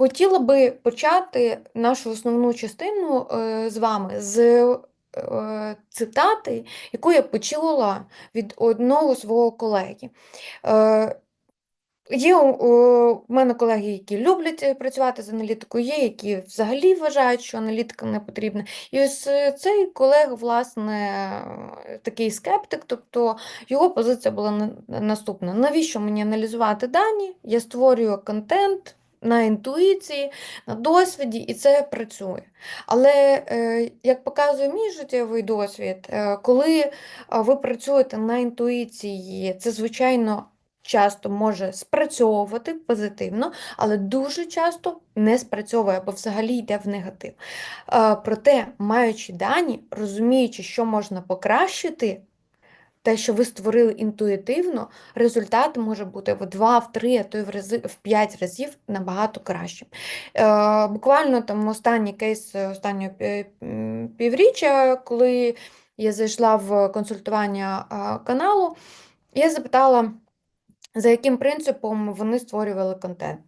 Хотіла би почати нашу основну частину е, з вами з е, цитати, яку я почула від одного свого колеги. Е, Є у мене колеги, які люблять працювати з аналітикою, є, які взагалі вважають, що аналітика не потрібна. І ось цей колега, власне, такий скептик, тобто його позиція була на- наступна: навіщо мені аналізувати дані? Я створюю контент. На інтуїції, на досвіді, і це працює. Але, е, як показує мій життєвий досвід, е, коли е, ви працюєте на інтуїції, це, звичайно, часто може спрацьовувати позитивно, але дуже часто не спрацьовує або взагалі йде в негатив. Проте, маючи дані, розуміючи, що можна покращити, те, що ви створили інтуїтивно, результат може бути в 2, в 3, а то й в рази, в 5 разів набагато кращим. Е, Буквально там останній кейс е, останнього півріччя, коли я зайшла в консультування каналу, я запитала, за яким принципом вони створювали контент.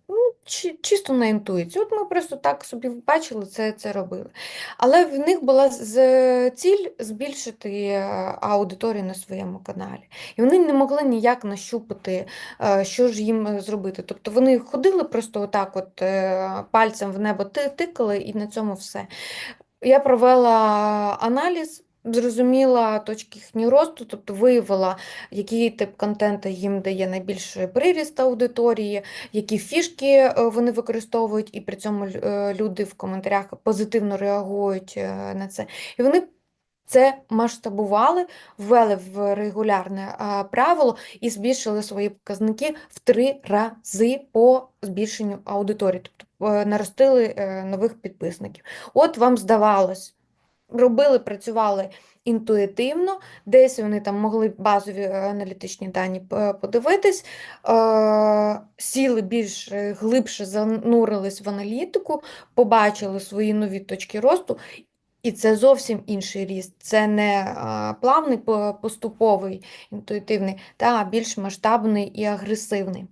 Чи- чисто на інтуїцію. От ми просто так собі бачили, це, це робили. Але в них була з- ціль збільшити е, аудиторію на своєму каналі. І вони не могли ніяк нащупати, е, що ж їм е, зробити. Тобто вони ходили просто отак, от пальцем в небо тикали, і на цьому все. Я провела аналіз, зрозуміла точки їхнього росту, тобто виявила, який тип контенту їм дає найбільший приріст аудиторії, які фішки е, вони використовують, і при цьому е, люди в коментарях позитивно реагують е, на це. І вони це масштабували, ввели в регулярне правило і збільшили свої показники в три рази по збільшенню аудиторії, тобто наростили нових підписників. От вам здавалось, робили, працювали інтуїтивно, десь вони там могли базові е, аналітичні дані е, подивитись, е, сіли більш глибше занурились в аналітику, побачили свої нові точки росту. І це зовсім інший ріст. Це не плавний, поступовий, інтуїтивний, та більш масштабний і агресивний.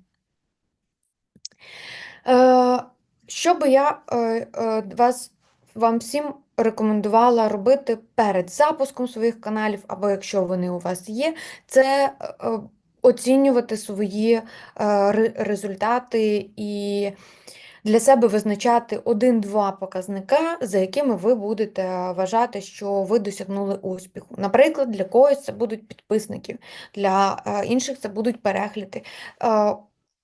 Що би я вас, вам всім рекомендувала робити перед запуском своїх каналів, або якщо вони у вас є, це е, е, оцінювати свої е, результати і для себе визначати один-два показника, за якими ви будете вважати, що ви досягнули успіху. Наприклад, для когось це будуть підписники, для інших це будуть перегляди.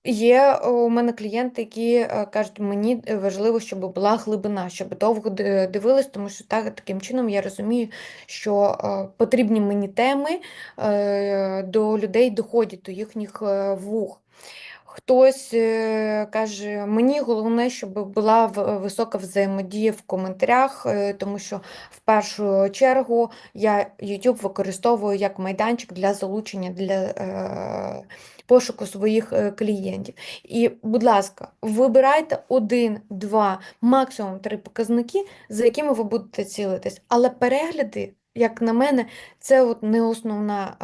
Е, Є у мене клієнти, які е, кажуть, мені важливо, щоб була глибина, щоб довго дивились, тому що так, таким чином я розумію, що е, потрібні мені теми е, до людей доходять до їхніх е, вух. Хтось е, каже, мені головне, щоб була висока взаємодія в коментарях, е, тому що в першу чергу я YouTube використовую як майданчик для залучення для е, пошуку своїх клієнтів. І, будь ласка, вибирайте один, два, максимум три показники, за якими ви будете цілитись. Але перегляди, як на мене, це от не основна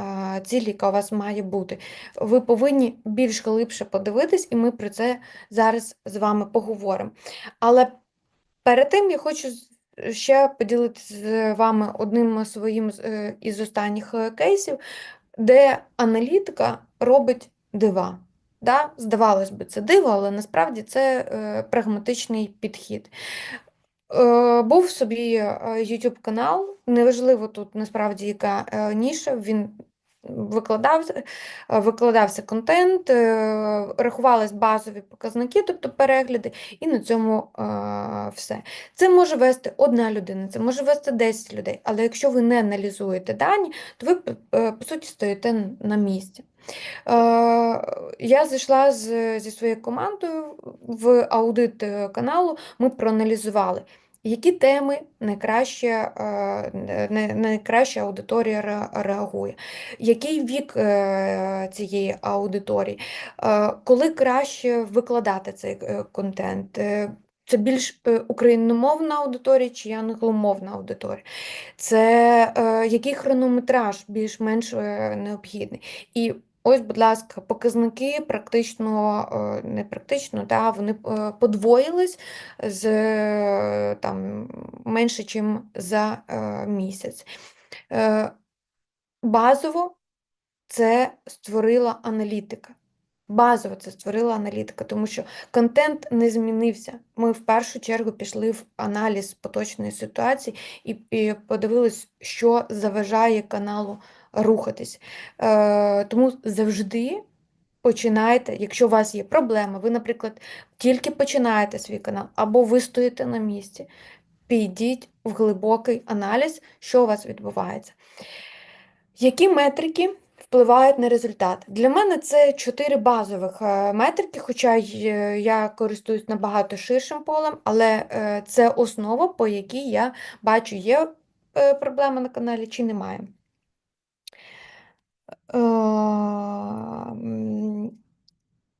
ціль, яка у вас має бути. Ви повинні більш глибше подивитись, і ми про це зараз з вами поговоримо. Але перед тим я хочу ще поділитися з вами одним своїм е, із останніх е, кейсів, де аналітика робить дива. Да? Здавалось би, це диво, але насправді це е, прагматичний підхід. Е, Був собі е, YouTube канал, неважливо тут насправді яка е, ніша, він викладався, е, викладався контент, рахувались базові показники, тобто перегляди, і на цьому все. Це може вести одна людина, це може вести 10 людей, але якщо ви не аналізуєте дані, то ви по суті стоїте на місці. Я зайшла зі своєю командою в аудит каналу. Ми проаналізували, які теми найкраще, е, найкраще аудиторія реагує, який вік е, цієї аудиторії, е, коли краще викладати цей контент. Це більш україномовна аудиторія чи англомовна аудиторія, це е, який хронометраж більш-менш необхідний. І Ось, будь ласка, показники практично, е, не практично, та, вони е, подвоїлись з е, там, менше, ніж за місяць. Базово це створила аналітика. Базово це створила аналітика, тому що контент не змінився. Ми в першу чергу пішли в аналіз поточної ситуації і подивились, що заважає каналу рухатись. Е, Тому завжди починайте, якщо у вас є проблеми, ви, наприклад, тільки починаєте свій канал, або ви стоїте на місці, підіть в глибокий аналіз, що у вас відбувається. Які метрики впливають на результат? Для мене це чотири базових е, метрики, хоча я користуюсь набагато ширшим полем, але е, це основа, по якій я бачу, є е, проблема на каналі чи немає.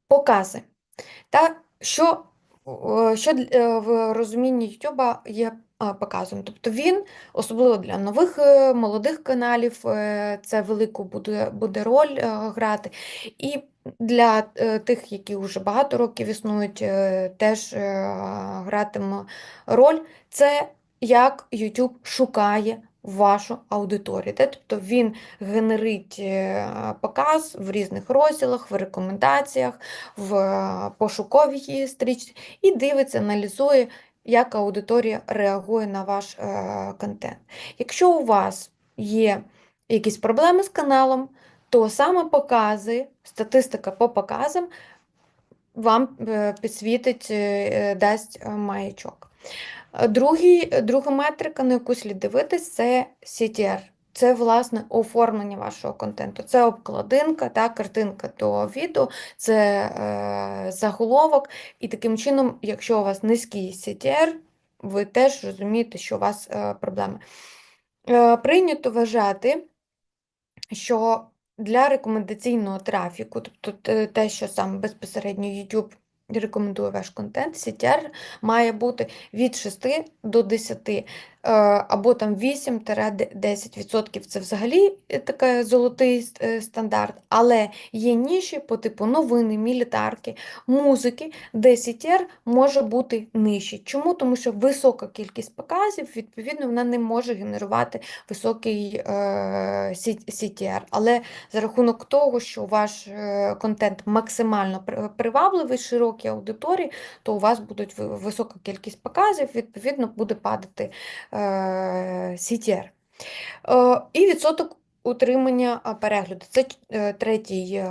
Покази. Та що що в розумінні YouTube є показом. Тобто він, особливо для нових е, молодих каналів, е, це велику буде буде роль е, грати. І для тих, які вже багато років існують, теж гратиме роль. Це як YouTube шукає вашу аудиторію. Тобто він генерить показ в різних розділах, в рекомендаціях, в пошуковій стрічці і дивиться, аналізує, як аудиторія реагує на ваш е, контент. Якщо у вас є якісь проблеми з каналом, то саме покази, статистика по показам вам е, підсвітить, е, дасть маячок. Другий, Друга метрика, на яку слід дивитись, це CTR. Це, власне, оформлення вашого контенту. Це обкладинка, та, картинка до відео, це е, заголовок. І таким чином, якщо у вас низький CTR, ви теж розумієте, що у вас е, проблеми. Е, Прийнято вважати, що для рекомендаційного трафіку, тобто те, що саме безпосередньо YouTube рекомендує ваш контент, CTR має бути від 6 до 10, е, або там 8-10%. Це взагалі е, такий золотий е, стандарт, але є ніші по типу новини, мілітарки, музики, де CTR може бути нижчий. Чому? Тому що висока кількість показів, відповідно, вона не може генерувати високий CTR. Але за рахунок того, що ваш контент максимально привабливий, широкій аудиторії, то у вас буде висока кількість показів, відповідно, буде падати е, CTR. Е, і відсоток утримання перегляду. Це е, третій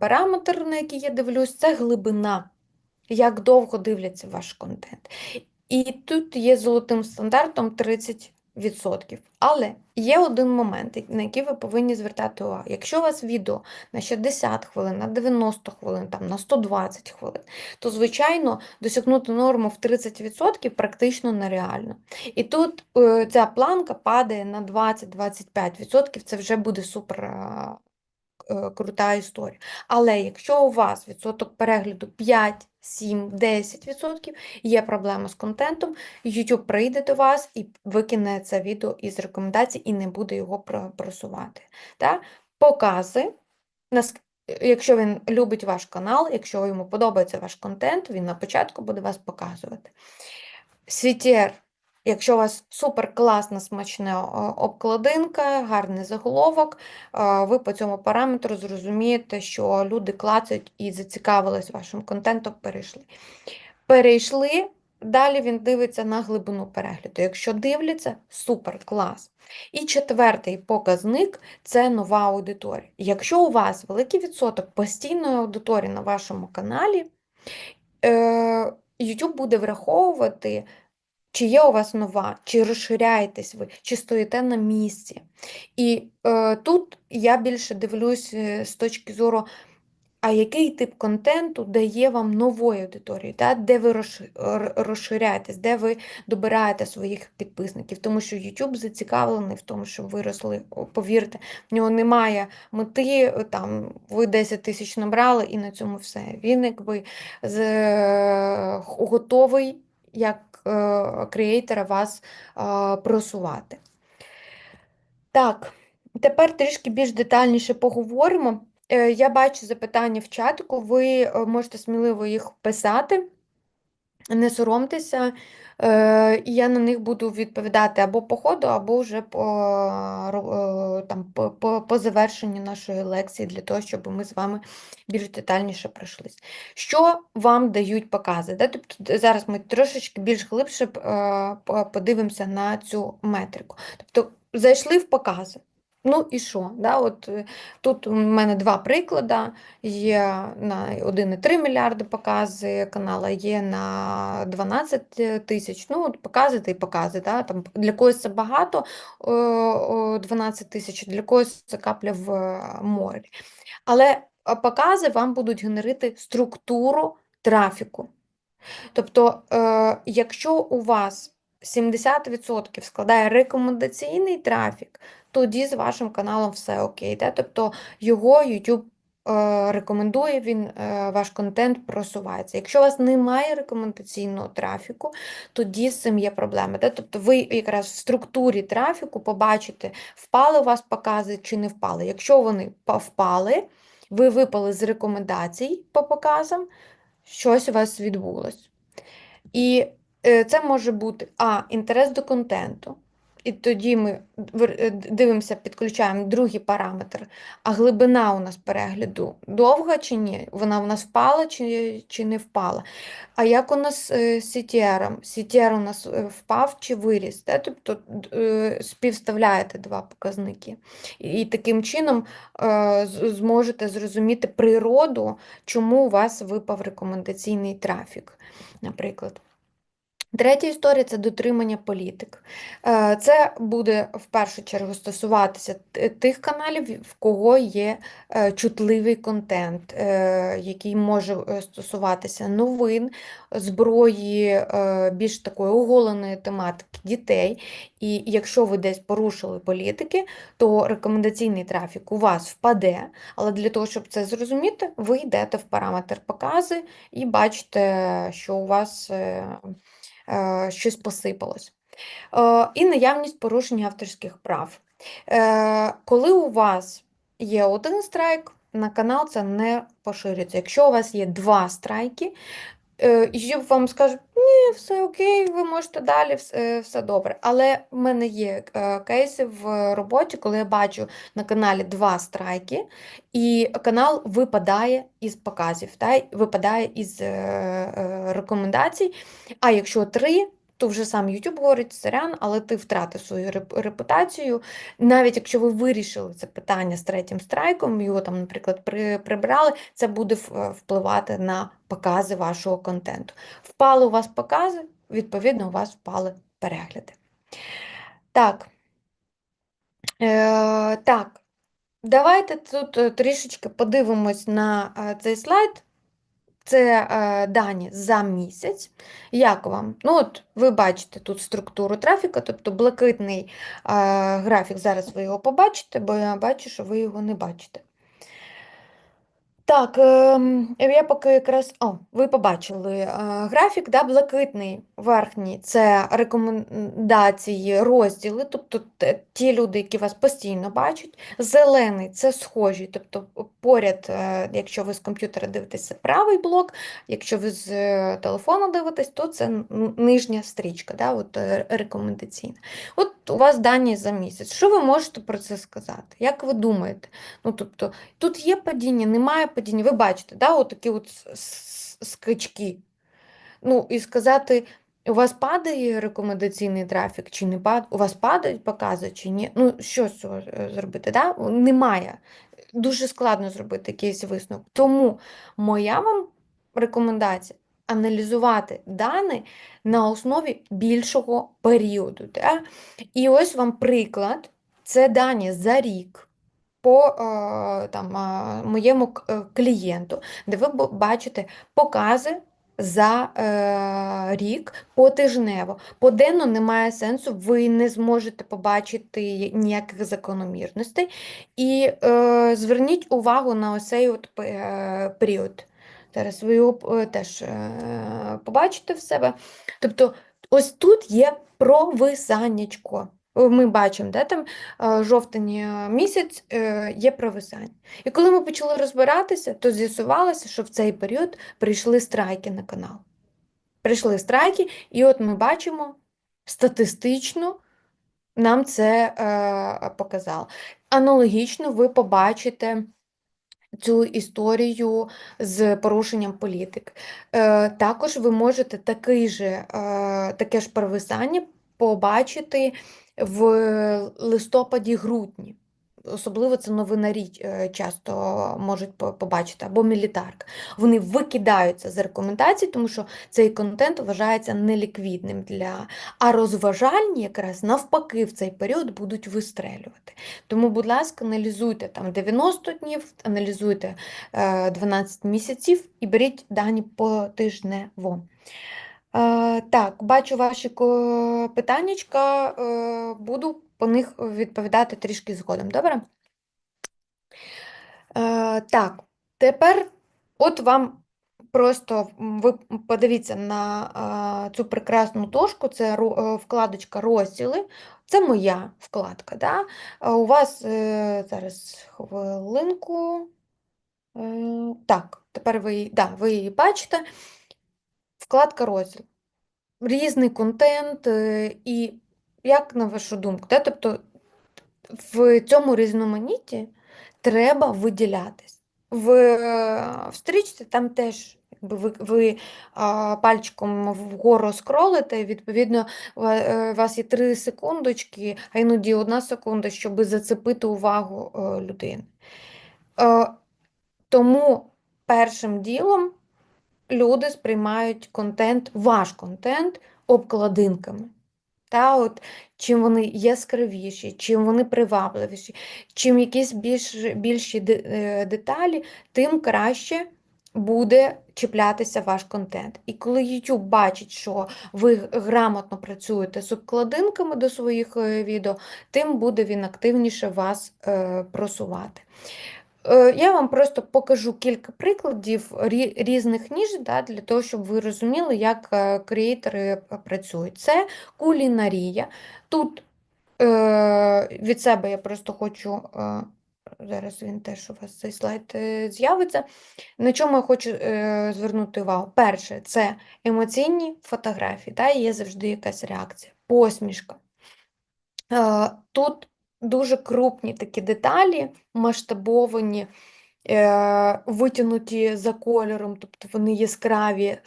параметр, на який я дивлюсь, це глибина. Як довго дивляться ваш контент. І тут є золотим стандартом 30 відсотків. Але є один момент, на який ви повинні звертати увагу. Якщо у вас відео на 60 хвилин, на 90 хвилин, там, на 120 хвилин, то, звичайно, досягнути норму в 30% практично нереально. І тут е, ця планка падає на 20-25%, це вже буде супер. Е, е, крута історія. Але якщо у вас відсоток перегляду 5, 7, 10% є проблема з контентом, YouTube прийде до вас і викине це відео із рекомендацій і не буде його просувати. Так? Покази, якщо він любить ваш канал, якщо йому подобається ваш контент, він на початку буде вас показувати. Світєр Якщо у вас супер класна смачна обкладинка, гарний заголовок, ви по цьому параметру зрозумієте, що люди клацають і зацікавились вашим контентом, перейшли. Перейшли, далі він дивиться на глибину перегляду. Якщо дивляться, супер клас. І четвертий показник це нова аудиторія. Якщо у вас великий відсоток постійної аудиторії на вашому каналі, е, YouTube буде враховувати. Чи є у вас нова, чи розширяєтесь ви, чи стоїте на місці. І е, тут я більше дивлюсь е, з точки зору а який тип контенту дає вам нової аудиторії, да? де ви розширяєтесь, де ви добираєте своїх підписників, тому що YouTube зацікавлений в тому, щоб ви росли. Повірте, в нього немає мети, там ви 10 тисяч набрали і на цьому все. Він якби з, готовий як е, креатора вас е, просувати. Так, тепер трішки більш детальніше поговоримо. Е, Я бачу запитання в чатку, ви можете сміливо їх писати. Не соромтеся, і я на них буду відповідати або по ходу, або вже по, е, там, по, по, по завершенню нашої лекції, для того, щоб ми з вами більш детальніше пройшлись. Що вам дають покази? Да? Тобто зараз ми трошечки більш глибше е, подивимося на цю метрику. Тобто зайшли в покази. Ну і що? Да? От, е, тут у мене два приклади. Є на 1,3 мільярди покази канала, є на 12 тисяч. Ну, от покази та й покази. Да? Там для когось це багато о, о, 12 тисяч, для когось це капля в е, морі. Але е, покази вам будуть генерити структуру трафіку. Тобто, е, якщо у вас 70% складає рекомендаційний трафік, тоді з вашим каналом все окей. Да? Тобто його YouTube е, рекомендує, він, е, ваш контент просувається. Якщо у вас немає рекомендаційного трафіку, тоді з цим є проблеми. Да? Тобто ви якраз в структурі трафіку побачите, впали у вас покази чи не впали. Якщо вони па- впали, ви випали з рекомендацій по показам, щось у вас відбулось. І е, це може бути А, інтерес до контенту. І тоді ми е, дивимося, підключаємо другий параметр. А глибина у нас перегляду довга чи ні? Вона у нас впала чи, чи не впала? А як у нас е, з CTR? CTR у нас е, впав чи виріс? Та? Тобто співставляєте два показники. І, таким чином зможете зрозуміти природу, чому у вас випав рекомендаційний трафік, наприклад. Третя історія це дотримання політик. Е, Це буде в першу чергу стосуватися тих каналів, в кого є е, чутливий контент, е, який може стосуватися новин, зброї, більш такої оголеної тематики дітей. І якщо ви десь порушили політики, то рекомендаційний трафік у вас впаде. Але для того, щоб це зрозуміти, ви йдете в параметр покази і бачите, що у вас. Е, щось посипалось. Е, І наявність порушення авторських прав. Е, Коли у вас є один страйк, на канал це не поширюється. Якщо у вас є два страйки, і YouTube вам скажуть, ні, все окей, ви можете далі, все, все добре. Але в мене є е, кейси в роботі, коли я бачу на каналі два страйки, і канал випадає із показів, та, випадає із е, е, рекомендацій. А якщо три, то вже сам YouTube говорить, сорян, але ти втратив свою репутацію. Навіть якщо ви вирішили це питання з третім страйком, його там, наприклад, прибрали, це буде впливати на покази вашого контенту. Впали у вас покази, відповідно, у вас впали перегляди. Так. Е, так. Давайте тут е, трішечки подивимось на е, цей слайд. Це е, дані за місяць. Як вам? Ну, от ви бачите тут структуру трафіка, тобто блакитний е, графік. Зараз ви його побачите, бо я бачу, що ви його не бачите. Так, ем, я поки якраз. О, ви побачили е, графік, да, блакитний верхній це рекомендації, розділи, тобто ті люди, які вас постійно бачать. Зелений це схожі, тобто поряд, е, якщо ви з комп'ютера дивитесь, це правий блок, якщо ви з е, телефону дивитесь, то це нижня стрічка, да, от, рекомендаційна. От у вас дані за місяць. Що ви можете про це сказати? Як ви думаєте? Ну, тобто, Тут є падіння, немає падіння. Ви бачите, да, отакі от скачки. Ну, і сказати, у вас падає рекомендаційний трафік чи не падає, у вас падають покази чи ні. Ну, що з цього е, зробити? Да? Немає. Дуже складно зробити якийсь висновок. Тому моя вам рекомендація аналізувати дані на основі більшого періоду. Да? І ось вам приклад: це дані за рік по е, там, е, моєму е, клієнту, де ви бачите покази за е, рік потижнево. Поденно немає сенсу, ви не зможете побачити ніяких закономірностей. І е, зверніть увагу на ось цей от е, період. Зараз ви його теж е, побачите в себе. Тобто, ось тут є провисаннячко. Ми бачимо, де там е, жовтень е, місяць е, є провисання. І коли ми почали розбиратися, то з'ясувалося, що в цей період прийшли страйки на канал. Прийшли страйки, і от ми бачимо статистично нам це е, показало. Аналогічно ви побачите цю історію з порушенням політик. Е, Також ви можете такий же, е, таке ж провисання побачити в листопаді-грудні. Особливо це новинарі е, часто можуть побачити, або мілітарка. Вони викидаються з рекомендацій, тому що цей контент вважається неліквідним для. А розважальні якраз навпаки в цей період будуть вистрелювати. Тому, будь ласка, аналізуйте там 90 днів, аналізуйте 12 місяців і беріть дані потижнево. Так, бачу ваші питаннячка, е, буду по них відповідати трішки згодом, добре? Е, Так, тепер от вам просто ви подивіться на цю прекрасну дошку, це е, вкладочка розділи. Це моя вкладка. Да? У вас зараз хвилинку. Так, тепер ви, да, ви її бачите. Вкладка розділ. Різний контент, е, і як на вашу думку, да? тобто в цьому різноманітті треба виділятись. В, в стрічці там теж ви ви а, пальчиком вгору скролите, відповідно, у е, вас є 3 секундочки, а іноді одна секунда, щоб зацепити увагу е, людини. Тому першим ділом люди сприймають контент, ваш контент обкладинками. Та, от, Чим вони яскравіші, чим вони привабливіші, чим якісь більш, більші е, деталі, тим краще буде чіплятися ваш контент. І коли YouTube бачить, що ви грамотно працюєте з обкладинками до своїх е, відео, тим буде він активніше вас е, просувати. Е, я вам просто покажу кілька прикладів різних ніж да, для того, щоб ви розуміли, як е, креатори е, працюють. Це кулінарія. Тут від себе я просто хочу, зараз він теж у вас цей слайд з'явиться. На чому я хочу звернути увагу? Перше, це емоційні фотографії, да, є завжди якась реакція, посмішка. Тут дуже крупні такі деталі, масштабовані, е, витягнуті за кольором, тобто вони яскраві,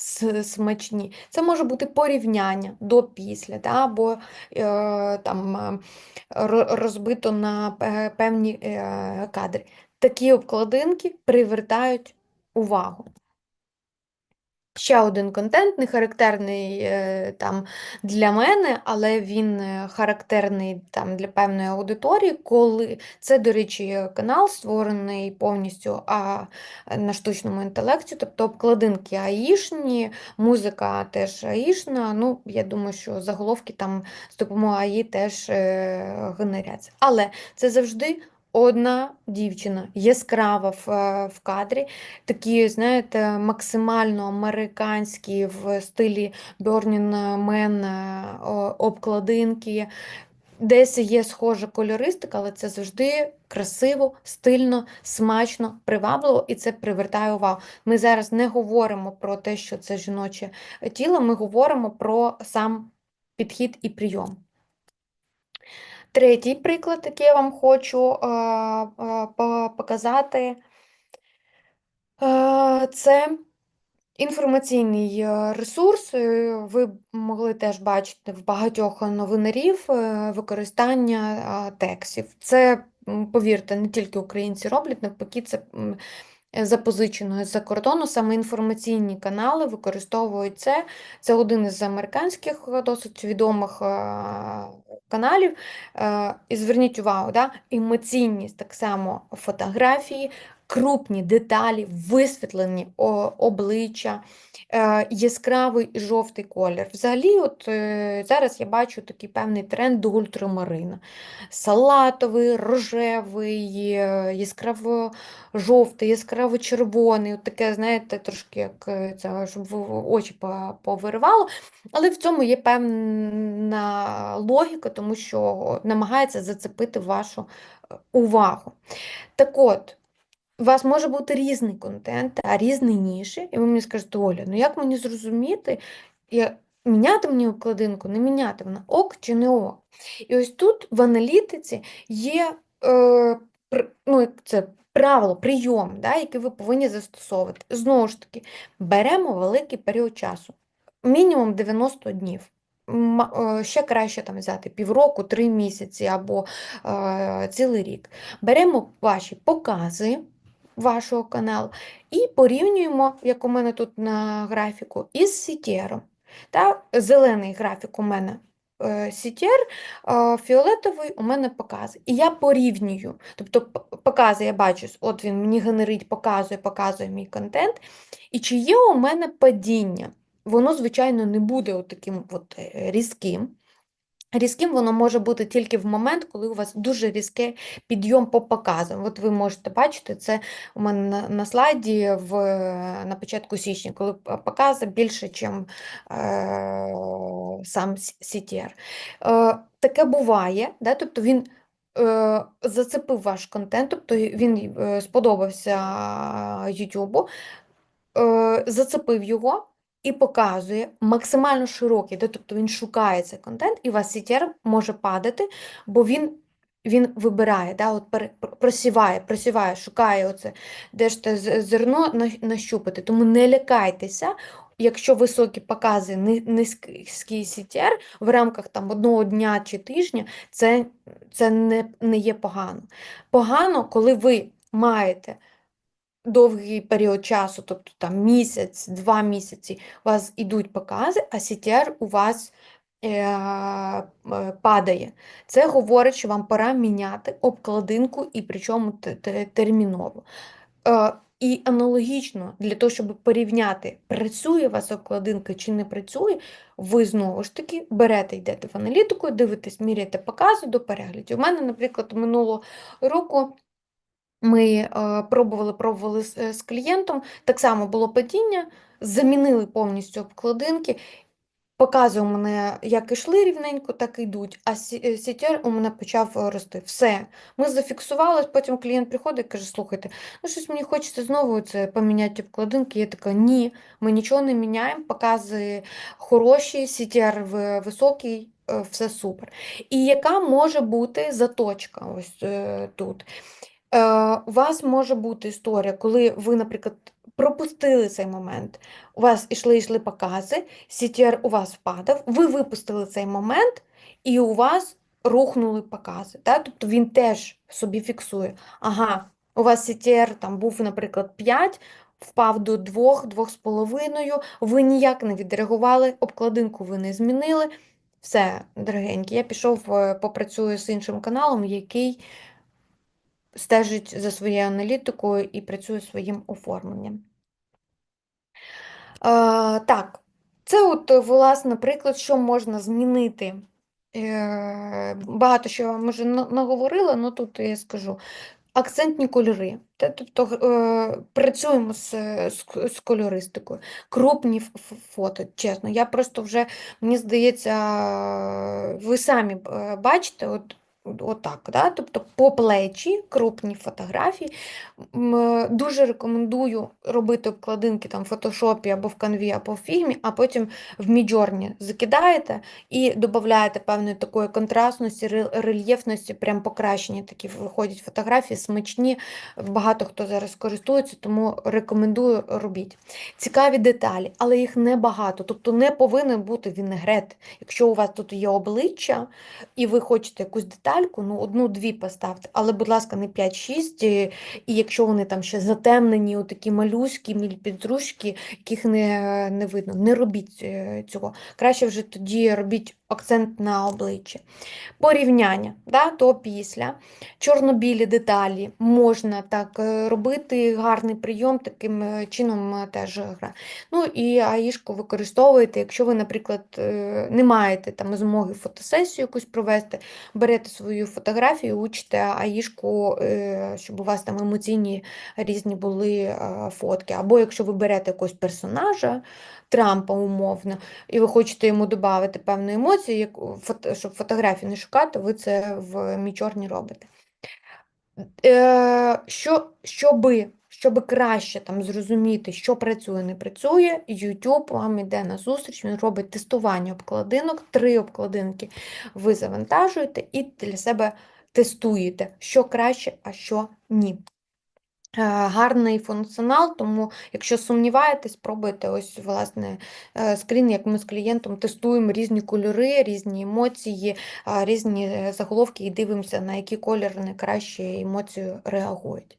смачні. Це може бути порівняння до після, да, або е, там, е, розбито на певні кадри. Такі обкладинки привертають увагу. Ще один контент, не характерний е, там для мене, але він е, характерний там для певної аудиторії, коли це, до речі, канал створений повністю а, на штучному інтелекті, тобто обкладинки аїшні, музика теж аїшна. Ну, я думаю, що заголовки там з допомогою АІ теж е, генеряться. Але це завжди одна дівчина яскрава в, е, в кадрі, такі, знаєте, максимально американські в стилі Burning е, обкладинки. Десь є схожа кольористика, але це завжди красиво, стильно, смачно, привабливо і це привертає увагу. Ми зараз не говоримо про те, що це жіноче тіло, ми говоримо про сам підхід і прийом. Третій приклад, який я вам хочу е, е, показати, е, це інформаційний ресурс. Ви могли теж бачити в багатьох новинарів використання текстів. Це, повірте, не тільки українці роблять, навпаки, це запозиченої з-за кордону, саме інформаційні канали використовують це. Це один із американських досить відомих каналів. І зверніть увагу, да? емоційність так само фотографії, крупні деталі, висвітлені обличчя, е, яскравий жовтий колір. Взагалі, от е, зараз я бачу такий певний тренд до ультрамарина. Салатовий, рожевий, е, яскраво-жовтий, яскраво-червоний. От таке, знаєте, трошки як це, щоб очі по- повиривало. Але в цьому є певна логіка, тому що намагається зацепити вашу увагу. Так от, у вас може бути різний контент, а різні ніші, і ви мені скажете, Оля, ну як мені зрозуміти, я, міняти мені обкладинку, не міняти вона ок чи не ок? І ось тут в аналітиці є е, ну, це правило, прийом, да, який ви повинні застосовувати. Знову ж таки, беремо великий період часу, мінімум 90 днів. Е, Ще краще там взяти півроку, три місяці або е, цілий рік. Беремо ваші покази вашого каналу і порівнюємо, як у мене тут на графіку, із CTR. Та зелений графік у мене CTR, е, фіолетовий у мене покази. І я порівнюю. Тобто покази я бачу, от він мені генерить, показує, показує мій контент. І чи є у мене падіння? Воно, звичайно, не буде от таким от е, різким. Різким воно може бути тільки в момент, коли у вас дуже різкий підйом по показам. От ви можете бачити, це у мене на, слайді в, на початку січня, коли п- покази більше, ніж е, сам CTR. Е, таке буває, да? тобто він е, зацепив ваш контент, тобто він е, сподобався YouTube, е, зацепив його і показує максимально широкий, тобто він шукає цей контент, і у вас CTR може падати, бо він, він вибирає, да, от просіває, просіває, шукає оце, де ж те зерно на- нащупати. Тому не лякайтеся. Якщо високі покази, низький CTR в рамках там одного дня чи тижня, це, це не, не є погано. Погано, коли ви маєте довгий період часу, тобто там місяць, два місяці, у вас ідуть покази, а CTR у вас е, е, падає. Це говорить, що вам пора міняти обкладинку і причому те- те- терміново. Е, І аналогічно, для того, щоб порівняти, працює у вас обкладинка чи не працює, ви знову ж таки берете, йдете в аналітику, дивитесь, міряєте покази до переглядів. У мене, наприклад, минулого року ми е, пробували, пробували з, е, з клієнтом, так само було падіння, замінили повністю обкладинки. Показує мене, як ішли рівненько, так і йдуть, а е, у мене почав рости. Все. Ми зафіксувались, потім клієнт приходить і каже, слухайте, ну щось мені хочеться знову це поміняти обкладинки. Я така, ні, ми нічого не міняємо, покази хороші, в- високий, все супер. І яка може бути заточка ось тут? Е, У вас може бути історія, коли ви, наприклад, пропустили цей момент. У вас ішли йшли покази, CTR у вас впадав, ви випустили цей момент, і у вас рухнули покази. Да? Тобто він теж собі фіксує. Ага, у вас CTR там був, наприклад, 5, впав до 2, 2,5, ви ніяк не відреагували, обкладинку ви не змінили. Все, дорогенькі, я пішов, е, попрацюю з іншим каналом, який стежить за своєю аналітикою і працює своїм оформленням. А, так, це от, е, власне, приклад, що можна змінити. Е, Багато що вам вже на- наговорила, але тут я скажу. Акцентні кольори. Тобто е, працюємо з, з, кольористикою. Крупні фото, чесно. Я просто вже, мені здається, ви самі е, бачите, от, отак, да? тобто по плечі, крупні фотографії. Е, Дуже рекомендую робити обкладинки там в фотошопі або в канві, або в фільмі, а потім в Міджорні закидаєте і додаєте певної такої контрастності, рельєфності, прям покращені такі виходять фотографії, смачні. Багато хто зараз користується, тому рекомендую робіть. Цікаві деталі, але їх небагато. Тобто не повинен бути вінегрет. Якщо у вас тут є обличчя і ви хочете якусь деталь детальку, ну одну-дві поставте, але, будь ласка, не 5-6. е, І якщо вони там ще затемнені, отакі малюські, міль-підружки, яких не, не видно, не робіть е, цього. Краще вже тоді робіть акцент на обличчі. Порівняння да, то після. Чорно-білі деталі можна так е, робити, гарний прийом, таким чином теж гра. Ну і аїшку використовуєте, якщо ви, наприклад, не маєте там змоги фотосесію якусь провести, берете свою фотографію, учите аїшку, е, щоб у вас там емоційні різні були е, фотки. Або якщо ви берете якогось персонажа, Трампа умовно, і ви хочете йому додати певну емоцію, щоб фотографію не шукати, ви це в мічорні робите. Що, щоби, щоби краще там зрозуміти, що працює, не працює, YouTube вам іде на зустріч, він робить тестування обкладинок, три обкладинки ви завантажуєте і для себе тестуєте, що краще, а що ні. Е, Гарний функціонал, тому якщо сумніваєтесь, пробуйте ось власне е, скрін, як ми з клієнтом тестуємо різні кольори, різні емоції, різні е, заголовки і дивимося, на який колір найкраще емоцію реагують.